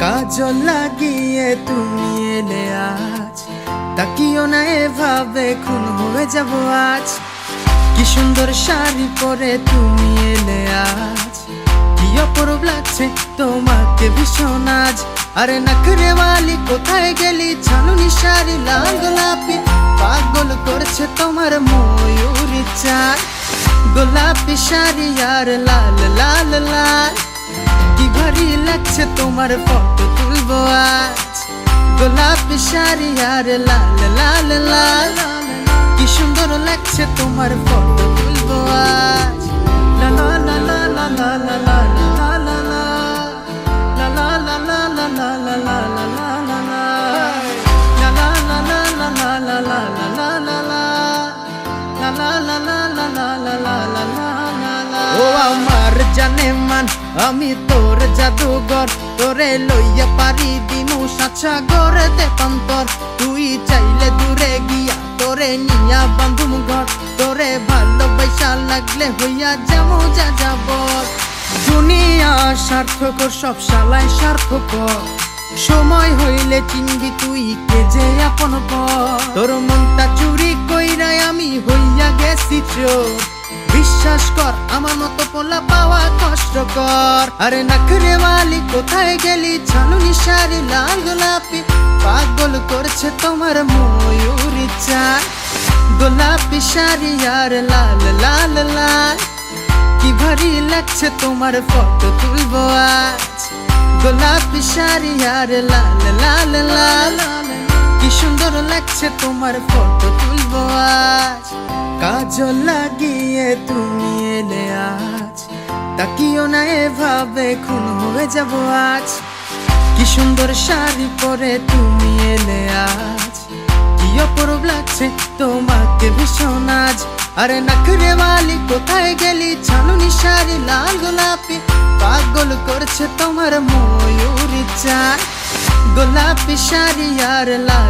কাজল লাগিয়ে তুমি এলে আজ। তাকিও না এভাবে, খুন হয়ে যাব আজ। কি সুন্দর শাড়ি পরে তুমি এলে আজ। কি অপরূপ লাগছে তোমাকে ভীষণ আজ। আরে নখরে ওয়ালি কোথায় গেলি? ছানুনি শাড়ি, লাল গোলাপি। পাগল করছে তোমার ময়ূর চাল গোলাপি শাড়ি আর লাল লাল লাল। ভারী লাগছে তোমার ফটো তুলবো আজ গোলাপি শাড়ি আর লাল লাল লাল কি সুন্দর লাগছে তোমার ফটো তুলবো আজ লা লা লা লা লা লা লা লা লা লা লা লা লা লা লা লা লা লা ও আমার জানে মান আমি তোর জাদুঘর, তোরে লইয়া পারি দিমু সাচ্ছা গড়ে দেতাম তোর তুই চাইলে দূরে গিয়া তোরে নিয়া বান্ধুম ঘর। তোরে ভালোবাসা লাগলে হইয়া যাব যা যাব দুনিয়া সার্থকর, সব শালায় সার্থকর। সময় হইলে চিনবি তুই কে যে আপন তোর মনটা চুরি কইরাই আমি হইয়া গেছি চোর। বিশ্বাস কর, আমার মতো পোলা পাওয়া কষ্টকর। আরে নখরে ওয়ালি কোথায় গেলি? ছানুনি শাড়ি লাল গোলাপি। পাগল করছে তোমার ময়ূরী চাল গোলাপি শাড়ি আর লাল লাল লাল। কি ভারী লাগছে তোমার ফটো তুলবো আজ। গোলাপি শাড়ি আর লাল লাল লাল। কি সুন্দর লাগছে তোমার ফটো তুলবো আজ। কাজল লাগিয়ে তুমি এলে আজ। তাকিও না এভাবে, খুন হয়ে যাব আজ। কি সুন্দর শাড়ি পরে তুমি এলে আজ। কি অপরূপ লাগছে তোমাকে ভীষণ আজ। আরে নখরে ওয়ালি কোথায় গেলি? ছানুনি শাড়ি, লাল গোলাপি। পাগল করছে তোমার ময়ূর চাল গোলাপি শাড়ি আর লাল